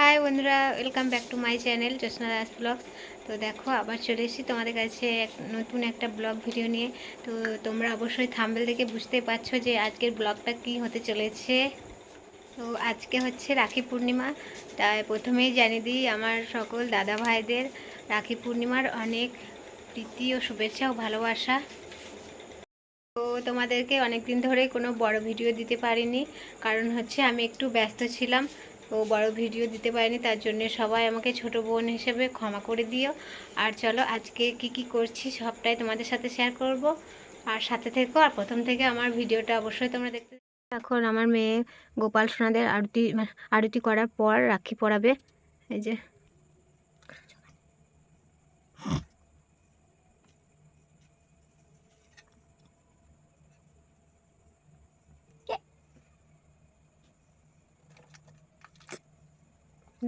High বন্ধুরা welcome back to my channel Jyotsna Das blogs তো দেখো, আবার চলে এসেছি তোমাদের কাছে এক নতুন একটা ব্লগ ভিডিও নিয়ে। তো তোমরা অবশ্যই থাম্বেল দেখে বুঝতে পারছ যে আজকের ব্লগটা কি হতে চলেছে। তো আজকে হচ্ছে রাখি পূর্ণিমা, তাই প্রথমেই জানিয়ে দিই আমার সকল দাদা ভাইদের, রাখি পূর্ণিমার অনেক প্রীতি ও শুভেচ্ছা ও ভালোবাসা। তো তোমাদেরকে অনেক দিন ধরে কোনো বড় ভিডিও দিতে পারিনি, কারণ হচ্ছে আমি একটু ব্যস্ত ছিলাম। তো বড় ভিডিও দিতে পারিনি, তার জন্য সবাই আমাকে ছোট বোন হিসেবে ক্ষমা করে দিও। আর চলো আজকে কি কি করছি সবটাই তোমাদের সাথে শেয়ার করব। আর সাথে থেকো, আর প্রথম থেকে আমার ভিডিওটা অবশ্যই তোমরা দেখতে এখন আমার মেয়ে গোপাল সোনাদের আরতি আরতি করার পর রাখি পরাবে। এই যে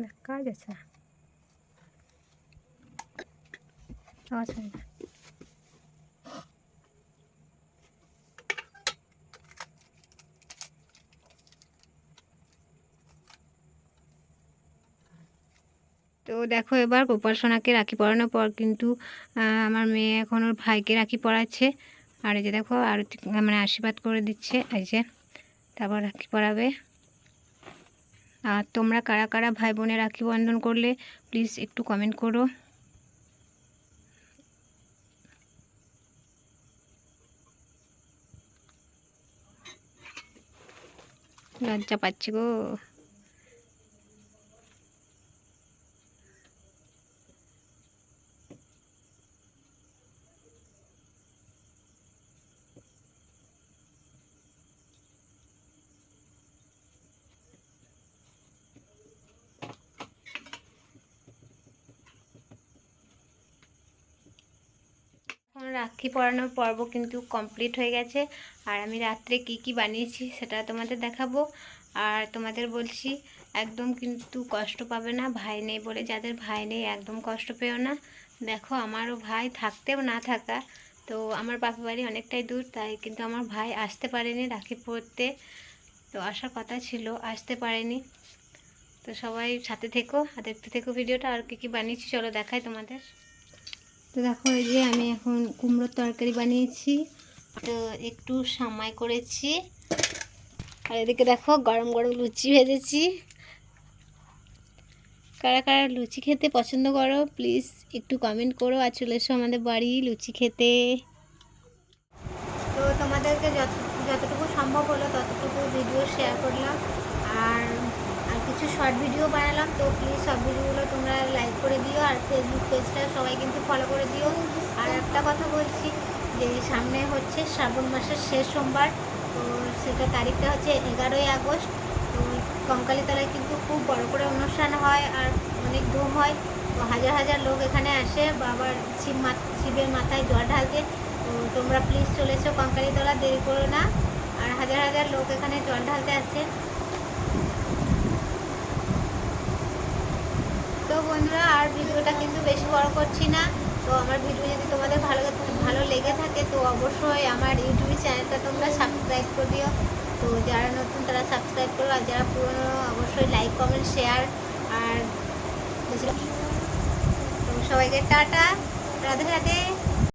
না তো দেখো এবার গোপাল সোনাকে রাখি পরানোর পর কিন্তু আমার মেয়ে এখন ওর ভাইকে রাখি পরাচ্ছে। আর এই যে দেখো আর মানে আশীর্বাদ করে দিচ্ছে। এই যে তারপর রাখি পরাবে। আর তোমরা কারা কারা ভাই বোনে রাখি বন্ধন করলে প্লিজ একটু কমেন্ট করো। লজ্জা পাচ্ছি গো। রাখি পরানোর পর্ব কিন্তু কমপ্লিট হয়ে গেছে। আর আমি রাত্রে কি কি বানিয়েছি সেটা তোমাদের দেখাবো। আর তোমাদের বলছি, একদম কিন্তু কষ্ট পাবে না, ভাই নেই বলে, যাদের ভাই নেই একদম কষ্ট পেও না। দেখো, আমারও ভাই থাকতেও না থাকা, তো আমার বাপা বাড়ি অনেকটাই দূর, তাই কিন্তু আমার ভাই আসতে পারেনি রাখি পরতে। তো আসার কথা ছিল, আসতে পারেনি। তো সবাই সাথে থেকো, আর দেখতে থেকো ভিডিওটা, আর কী কী বানিয়েছি চলো দেখাই তোমাদের। তো দেখো এই যে আমি এখন কুমড়োর তরকারি বানিয়েছি। তো একটু সামাই করেছি। আর এদিকে দেখো গরম গরম লুচি ভেজেছি। কারা কারা লুচি খেতে পছন্দ করো প্লিজ একটু কমেন্ট করো। আর চলে এসো আমাদের বাড়ি লুচি খেতে। তো তোমাদেরকে যত যতটুকু সম্ভব হলো ততটুকু ভিডিও শেয়ার করলাম। আর কিছু শর্ট ভিডিও বানালাম, তো প্লিজ সব ভিডিওগুলো তোমরা লাইক করে দিও আর ফেসবুক পেজটা সবাই কিন্তু ফলো করে দিও। আর একটা কথা বলছি, যে সামনে হচ্ছে শ্রাবণ মাসের শেষ সোমবার, তো সেটা তারিখটা হচ্ছে এগারোই আগস্ট। তো কঙ্কালীতলায় কিন্তু খুব বড় করে অনুষ্ঠান হয় আর অনেক ধুম হয়। তো হাজার হাজার লোক এখানে আসে, বাবার শিব শিবের মাথায় জল ঢালতে। তো তোমরা প্লিজ চলে এসো কঙ্কালীতলা, দেরি করো না। আর হাজার হাজার লোক এখানে জল ঢালতে আসে তো বন্ধুরা, আর ভিডিওটা কিন্তু বেশি বড় করছি না। তো আমার ভিডিও যদি তোমাদের ভালো ভালো লেগে থাকে, তো অবশ্যই আমার ইউটিউব চ্যানেলটা তোমরা সাবস্ক্রাইব করে দিও। তো যারা নতুন, তারা সাবস্ক্রাইব করো, আর যারা পুরনো, অবশ্যই লাইক কমেন্ট শেয়ার আর তো সবাইকে টাটা রাধে রাধে